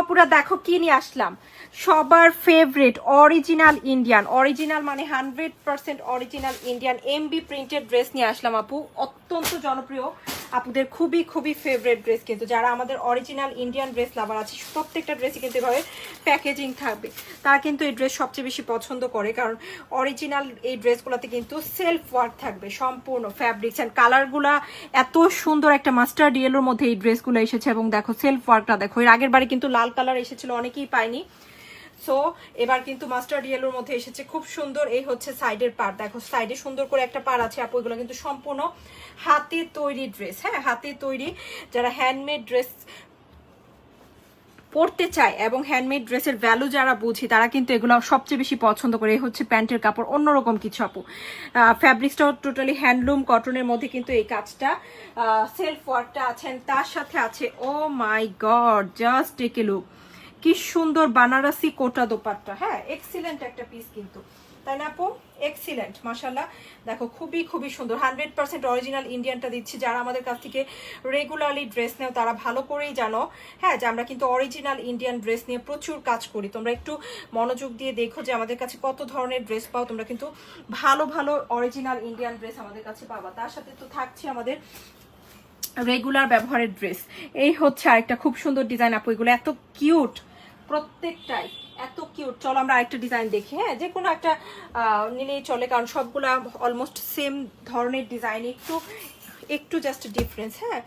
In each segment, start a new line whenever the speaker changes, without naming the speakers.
আপুরা দেখো কি নিয়ে আসলাম। সবার ফেভারিট অরিজিনাল ইন্ডিয়ান অরিজিনাল মানে hundred percent original Indian MB printed dress নিয়ে আসলাম আপু, অত্যন্ত জনপ্রিয়। আপুদের খুবই খুবই ফেভারিট ড্রেস কিন্তু। যারা আমাদের অরিজিনাল ইন্ডিয়ান ড্রেস লাভার আছে, প্রত্যেকটা ড্রেসই কিন্তু এভাবে প্যাকেজিং থাকবে। তারা কিন্তু এই ড্রেস সবচেয়ে বেশি পছন্দ করে, কারণ অরিজিনাল এই ড্রেসগুলোতে কিন্তু সেলফ ওয়ার্ক থাকবে, সম্পূর্ণ ফ্যাব্রিক্স অ্যান্ড কালারগুলা এত সুন্দর একটা মাস্টার ডিএলোর মধ্যে এই ড্রেসগুলো এসেছে এবং দেখো সেলফ ওয়ার্কটা দেখো। এর আগের বারে কিন্তু লাল কালার এসেছিল, অনেকেই পায়নি। সো এবার কিন্তু মাস্টার ডিএলোর মধ্যে এসেছে খুব সুন্দর, এই হচ্ছে সাইডের পার দেখো, সাইডে সুন্দর করে একটা পার আছে, আপু, এগুলো কিন্তু সম্পূর্ণ হাতে তৈরি ড্রেস হ্যাঁ হাতে তৈরি যারা হ্যান্ডমেড ড্রেস পড়তে চায় এবং হ্যান্ডমেড ড্রেসের ভ্যালু যারা বুঝি, তারা কিন্তু এগুলো সবচেয়ে বেশি পছন্দ করে। এই হচ্ছে প্যান্টের কাপড়, অন্যরকম কিছু, আপু। ফ্যাব্রিক্সটাও টোটালি হ্যান্ডলুম কটনের মধ্যে কিন্তু এই কাজটা সেলফ ওয়ার্কটা আছেন, তার সাথে আছে ও my god just take a look কি সুন্দর বানারসি কোটা দোপাট্টা। হ্যাঁ এক্সিলেন্ট একটা পিস কিন্তু। তাই না আপু? এক্সিলেন্ট মাসাল্লাহ দেখো, খুবই খুবই সুন্দর। হান্ড্রেড পার্সেন্ট অরিজিনাল ইন্ডিয়ানটা দিচ্ছি। যারা আমাদের কাছ থেকে রেগুলারলি ড্রেস নেও, তারা ভালো করেই জানো। হ্যাঁ যে আমরা কিন্তু অরিজিনাল ইন্ডিয়ান ড্রেস নিয়ে প্রচুর কাজ করি। তোমরা একটু মনোযোগ দিয়ে দেখো যে আমাদের কাছে কত ধরনের ড্রেস পাও। তোমরা কিন্তু ভালো ভালো অরিজিনাল ইন্ডিয়ান ড্রেস আমাদের কাছে পাবা। তার সাথে তো থাকছে আমাদের রেগুলার ব্যবহারের ড্রেস এই হচ্ছে আরেকটা খুব সুন্দর ডিজাইন আপু। এগুলো এত কিউট প্রত্যেকটাই। এত কিউট চলো আমরা আরেকটা ডিজাইন দেখি হ্যাঁ? যে কোনো একটা নিলেই চলে, কারণ সবগুলা অলমোস্ট সেম ধরনের ডিজাইন একটু একটু জাস্ট ডিফারেন্স হ্যাঁ?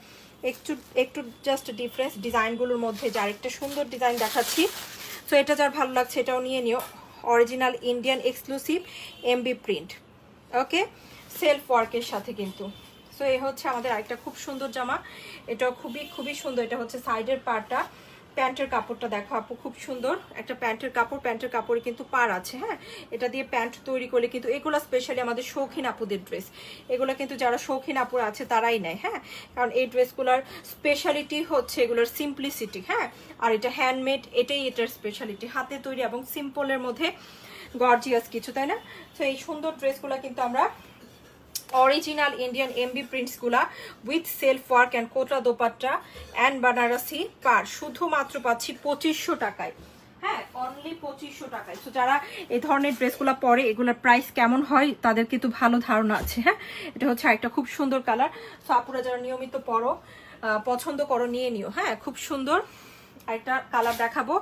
একটু একটু জাস্ট ডিফারেন্স ডিজাইনগুলোর মধ্যে যে আরেকটা সুন্দর ডিজাইন দেখাচ্ছি। সো এটা যার ভালো লাগছে, এটাও নিয়ে নিও। Original Indian exclusive MB print okay self ওয়ার্কের সাথে কিন্তু। সো এ হচ্ছে আমাদের আরেকটা খুব সুন্দর জামা। এটাও খুবই খুবই সুন্দর। এটা হচ্ছে সাইডের পার্টটা প্যান্টের কাপড়টা দেখো আপু, খুব সুন্দর। একটা প্যান্টের কাপড়, প্যান্টের কাপড়ে কিন্তু পার আছে হ্যাঁ? এটা দিয়ে প্যান্ট তৈরি করলে কিন্তু এগুলো স্পেশালি আমাদের শৌখিন আপুদের ড্রেস এগুলো কিন্তু যারা শৌখিন আপুর আছে, তারাই নেয় হ্যাঁ? কারণ এই ড্রেসগুলোর স্পেশালিটি হচ্ছে এগুলোর সিম্পলিসিটি হ্যাঁ? আর এটা হ্যান্ডমেড এটাই এটার স্পেশালিটি হাতে তৈরি এবং সিম্পলের মধ্যে গর্জিয়াস কিছু, তাই না? তো এই সুন্দর ড্রেসগুলো কিন্তু আমরা original Indian MB প্রিন্টসগুলা with self work and Kota dupatta and Banarasi পার। শুধুমাত্র পাচ্ছি পঁচিশশো টাকায়। হ্যাঁ অনলি পঁচিশশো টাকায়। তো যারা এই ধরনের ড্রেসগুলো পরে, এগুলোর প্রাইস কেমন হয়, তাদের কিন্তু ভালো ধারণা আছে হ্যাঁ? এটা হচ্ছে একটা খুব সুন্দর কালার তো আপুরা যারা নিয়মিত পরো পছন্দ করো, নিয়ে নিও হ্যাঁ? খুব সুন্দর একটা কালার দেখাবো।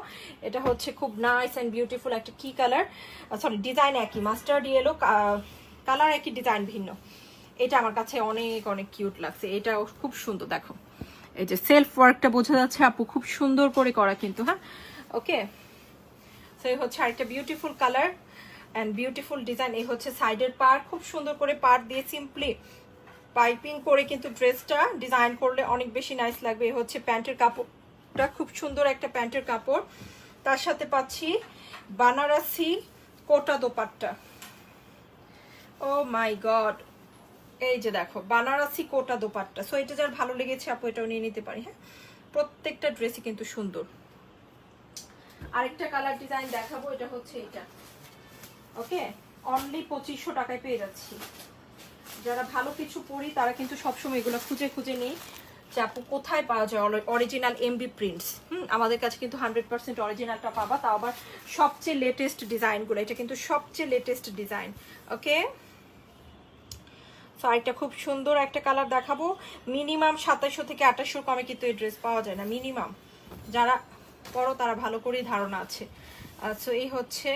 এটা হচ্ছে খুব নাইস অ্যান্ড বিউটিফুল একটা কি কালার সরি ডিজাইন একই। মাস্টার্ড ইয়েলো কালার একই ডিজাইন ভিন্ন। এটা আমার কাছে অনেক অনেক কিউট লাগছে। এটা খুব সুন্দর, দেখো। এই যে সেলফ ওয়ার্কটা বোঝা যাচ্ছে, আপু খুব সুন্দর করে করা কিন্তু হ্যাঁ? ওকে তো এই হচ্ছে আরেকটা beautiful colour and beautiful design এই হচ্ছে সাইডের পার খুব সুন্দর করে পার দিয়ে সিম্পলি পাইপিং করে কিন্তু ড্রেসটা ডিজাইন করলে অনেক বেশি নাইস লাগবে। এই হচ্ছে প্যান্টের কাপড়টা, খুব সুন্দর একটা প্যান্টের কাপড়। তার সাথে পাচ্ছি Banarasi Kota dupatta. Oh my god এই যে দেখো, বানারসি কোটা দোপাট্টা। সো এটা যার ভালো লেগেছে, আপু, এটাও নিয়ে নিতে পারি হ্যাঁ? প্রত্যেকটা ড্রেসই কিন্তু সুন্দর। আরেকটা কালার ডিজাইন দেখাবো, এটা হচ্ছে এটা। ওকে অনলি পঁচিশশো টাকায় পেয়ে যাচ্ছি। যারা ভালো কিছু পড়ি তারা কিন্তু সবসময় এগুলো খুঁজে খুঁজে নেই যে আপু কোথায় পাওয়া যায় অরিজিনাল এমবি প্রিন্টস হুম, আমাদের কাছে কিন্তু হান্ড্রেড পার্সেন্ট অরিজিনালটা পাবা, তাও আবার সবচেয়ে লেটেস্ট ডিজাইনগুলো এটা কিন্তু সবচেয়ে লেটেস্ট ডিজাইন ওকে আরেকটা খুব সুন্দর একটা কালার দেখাবো। মিনিমাম সাতাশশো থেকে আঠাশশো কমে কিন্তু এই ড্রেস পাওয়া যায় না, মিনিমাম। যারা পরো তারা ভালো করেই ধারণা আছে। সো এই হচ্ছে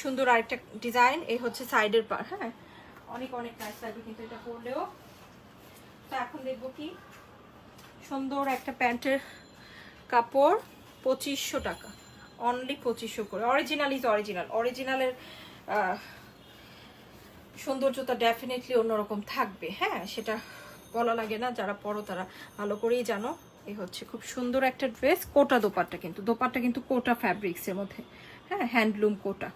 সুন্দর আরেকটা ডিজাইন এই হচ্ছে সাইডের পার হ্যাঁ? অনেক অনেক নাইস লাগবে কিন্তু এটা পরলেও। তো এখন দেখব কি? সুন্দর একটা প্যান্টের কাপড়, পঁচিশশো টাকা। অনলি পঁচিশশো করে। অরিজিনাল ইজ অরিজিনাল অরিজিনালের সৌন্দর্যতা ডেফিনেটলি অন্যরকম থাকবে হ্যাঁ? সেটা বলা লাগে না, যারা পরো তারা ভালো করেই জানো। এই হচ্ছে খুব সুন্দর একটা ড্রেস কোটা দোপাট্টা কিন্তু দোপাট্টা কিন্তু কোটা ফ্যাব্রিক্সের মধ্যে হ্যাঁ? হ্যান্ডলুম কোটা।